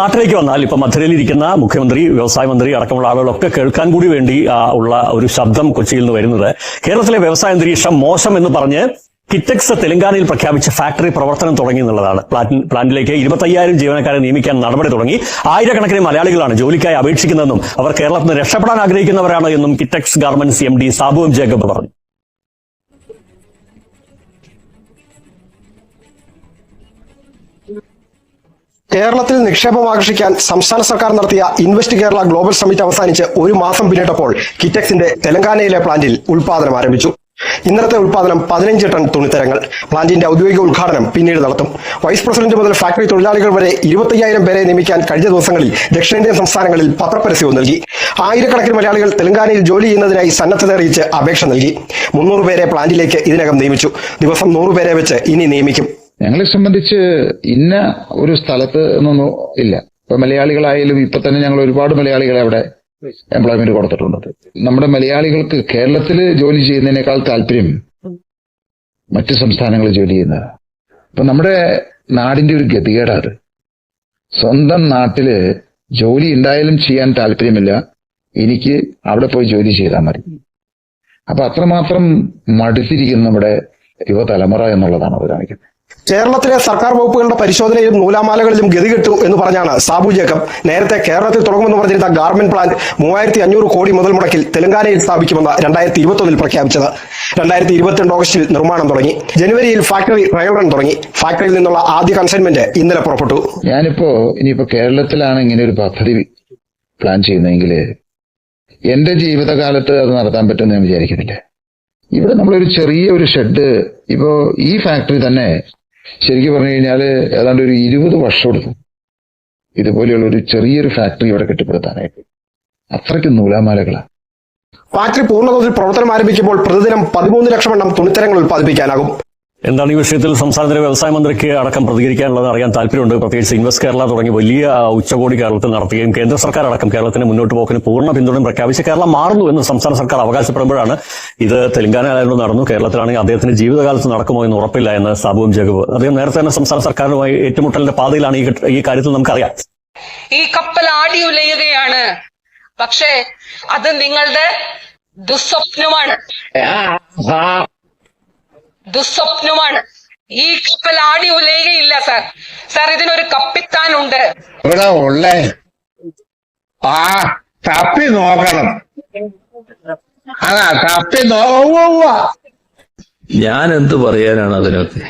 നാട്ടിലേക്ക് വന്നാൽ ഇപ്പൊ മധുരയിൽ ഇരിക്കുന്ന മുഖ്യമന്ത്രി വ്യവസായ മന്ത്രി അടക്കമുള്ള ആളുകളൊക്കെ കേൾക്കാൻ കൂടി വേണ്ടി ഉള്ള ഒരു ശബ്ദം കൊച്ചിയിൽ നിന്ന് വരുന്നത്. കേരളത്തിലെ വ്യവസായ അന്തരീക്ഷം മോശം എന്ന് പറഞ്ഞ് കിറ്റക്സ് തെലങ്കാനയിൽ പ്രഖ്യാപിച്ച ഫാക്ടറി പ്രവർത്തനം തുടങ്ങി എന്നുള്ളതാണ്. പ്ലാന്റ് പ്ലാന്റിലേക്ക് ഇരുപത്തയ്യായിരം ജീവനക്കാരെ നിയമിക്കാൻ നടപടി തുടങ്ങി. ആയിരക്കണക്കിന് മലയാളികളാണ് ജോലിക്കായി അപേക്ഷിക്കുന്നതെന്നും അവർ കേരളത്തിൽ നിന്ന് രക്ഷപ്പെടാൻ ആഗ്രഹിക്കുന്നവരാണ് എന്നും Kitex garments M D Sabu M Jacob പറഞ്ഞു. കേരളത്തിൽ നിക്ഷേപം ആകർഷിക്കാൻ സംസ്ഥാന സർക്കാർ നടത്തിയ ഇൻവെസ്റ്റ് കേരള ഗ്ലോബൽ സമ്മിറ്റ് അവസാനിച്ച് ഒരു മാസം പിന്നിട്ടപ്പോൾ കിറ്റക്സിന്റെ തെലങ്കാനയിലെ പ്ലാന്റിൽ ഉൽപാദനം ആരംഭിച്ചു. ഇന്നത്തെ ഉൽപാദനം പതിനഞ്ച് ടൺ തുണിത്തരങ്ങൾ. പ്ലാന്റിന്റെ ഔദ്യോഗിക ഉദ്ഘാടനം പിന്നീട് നടത്തും. വൈസ് പ്രസിഡന്റ് മുതൽ ഫാക്ടറി തൊഴിലാളികൾ വരെ ഇരുപത്തയ്യായിരം പേരെ നിയമിക്കാൻ കഴിഞ്ഞ ദിവസങ്ങളിൽ ദക്ഷിണേന്ത്യൻ സംസ്ഥാനങ്ങളിൽ പത്രപരസ്യവും നൽകി. ആയിരക്കണക്കിന് മലയാളികൾ തെലങ്കാനയിൽ ജോലി ചെയ്യുന്നതിനായി സന്നദ്ധത അറിയിച്ച് അപേക്ഷ നൽകി. മുന്നൂറ് പേരെ പ്ലാന്റിലേക്ക് ഇതിനകം നിയമിച്ചു. ദിവസം നൂറ് പേരെ വെച്ച് ഇനി നിയമിക്കും. ഞങ്ങളെ സംബന്ധിച്ച് ഇന്ന ഒരു സ്ഥലത്ത് എന്നൊന്നും ഇല്ല. ഇപ്പൊ മലയാളികളായാലും ഇപ്പൊ തന്നെ ഞങ്ങൾ ഒരുപാട് മലയാളികളെ അവിടെ എംപ്ലോയ്മെന്റ് കൊടുത്തിട്ടുണ്ട്. നമ്മുടെ മലയാളികൾക്ക് കേരളത്തിൽ ജോലി ചെയ്യുന്നതിനേക്കാൾ താല്പര്യം മറ്റു സംസ്ഥാനങ്ങളിൽ ജോലി ചെയ്യുന്ന അപ്പൊ നമ്മുടെ നാടിന്റെ ഒരു ഗതികേടാണ് സ്വന്തം നാട്ടിൽ ജോലി ഉണ്ടായാലും ചെയ്യാൻ താല്പര്യമില്ല. എനിക്ക് അവിടെ പോയി ജോലി ചെയ്താൽ മതി. അപ്പൊ അത്രമാത്രം മടുത്തിരിക്കുന്നു നമ്മുടെ യുവതലമുറ എന്നുള്ളതാണ് അത് കാണിക്കുന്നത്. കേരളത്തിലെ സർക്കാർ വകുപ്പുകളുടെ പരിശോധനയിലും നൂലാമാലകളിലും ഗതി ഗതികെട്ടു എന്ന് പറഞ്ഞാണ് സാബു ജേക്കബ്. നേരത്തെ കേരളത്തിൽ തുടങ്ങുമെന്ന് പറഞ്ഞിരുന്ന ഗാർമെന്റ് പ്ലാന്റ് മൂവായിരത്തി അഞ്ഞൂറ് കോടി മുതൽ മുടക്കിൽ തെലങ്കാനയിൽ സ്ഥാപിക്കുമെന്ന് രണ്ടായിരത്തി ഇരുപത്തൊന്നിൽ പ്രഖ്യാപിച്ചത്. രണ്ടായിരത്തി ഇരുപത്തിരണ്ട് ഓഗസ്റ്റിൽ നിർമ്മാണം തുടങ്ങി. ജനുവരിയിൽ ഫാക്ടറി റയൽ റൺ തുടങ്ങി. ഫാക്ടറിയിൽ നിന്നുള്ള ആദ്യ കൺസൈൻമെന്റ് ഇന്നലെ പുറപ്പെട്ടു. ഞാനിപ്പോ ഇനിയിപ്പോ കേരളത്തിലാണ് ഇങ്ങനെ ഒരു പദ്ധതി പ്ലാൻ ചെയ്യുന്നതെങ്കിൽ എന്റെ ജീവിതകാലത്ത് അത് നടത്താൻ പറ്റുമെന്ന് ഞാൻ വിചാരിക്കുന്നില്ല. ഇവിടെ നമ്മളൊരു ചെറിയ ഒരു ഷെഡ് ഇപ്പോ ഈ ഫാക്ടറി തന്നെ ശരിക്കും പറഞ്ഞു കഴിഞ്ഞാൽ ഏതാണ്ട് ഒരു ഇരുപത് വർഷം ഇതുപോലെയുള്ള ഒരു ചെറിയൊരു ഫാക്ടറി ഇവിടെ കെട്ടിപ്പടുത്താനായിട്ട്. അത്രയ്ക്ക് നൂലാമാലകളാണ് ഫാക്ടറി പൂർണതോതിൽ പ്രവർത്തനം ആരംഭിക്കുമ്പോൾ പ്രതിദിനം പതിമൂന്ന് ലക്ഷം എണ്ണം തുണിത്തരങ്ങൾ ഉൽപ്പാദിപ്പിക്കാനാകും. എന്താണ് ഈ വിഷയത്തിൽ സംസ്ഥാനത്തിലെ വ്യവസായ മന്ത്രിക്ക് അടക്കം പ്രതികരിക്കാനുള്ളത് അറിയാൻ താല്പര്യമുണ്ട്? പ്രത്യേകിച്ച് ഇൻവെസ്റ്റ് കേരള തുടങ്ങി വലിയ ഉച്ചകോടി കേരളത്തിൽ നടത്തുകയും കേന്ദ്ര സർക്കാർ അടക്കം കേരളത്തിന് മുന്നോട്ട് പോക്കിന് പൂർണ പിന്തുണയും പ്രഖ്യാപിച്ച് കേരളം മാറുന്നു എന്ന് സംസ്ഥാന സർക്കാർ അവകാശപ്പെടുമ്പോഴാണ് ഇത് തെലങ്കാന തെലങ്കാനയിലായിരുന്നു നടന്നു. കേരളത്തിലാണെങ്കിൽ അദ്ദേഹത്തിന്റെ ജീവിതകാലത്ത് നടക്കുമോ എന്ന് ഉറപ്പില്ല എന്ന് സാബുവും ജഗബ് അദ്ദേഹം നേരത്തെ തന്നെ സംസ്ഥാന സർക്കാരുമായി ഏറ്റുമുട്ടലിന്റെ പാതയിലാണ് ഈ ഈ കാര്യത്തിൽ നമുക്കറിയാം. ഈ കപ്പൽ ആടി ഉലയുകയാണ്. പക്ഷേ അത് നിങ്ങളുടെ ദുസ്വപ്നമാണ്. ദുസ്വപ്നമാണ്. ഈ കപ്പൽ ആടി ഉലയുകയില്ല സാർ. സാർ ഇതിനൊരു കപ്പിത്താനുണ്ട്. ഇവിടെ ഉള്ളേ? ആ തപ്പി നോക്കണം. അതാ തപ്പി നോ ഞാൻ എന്ത് പറയാനാണ് അതിനൊക്കെ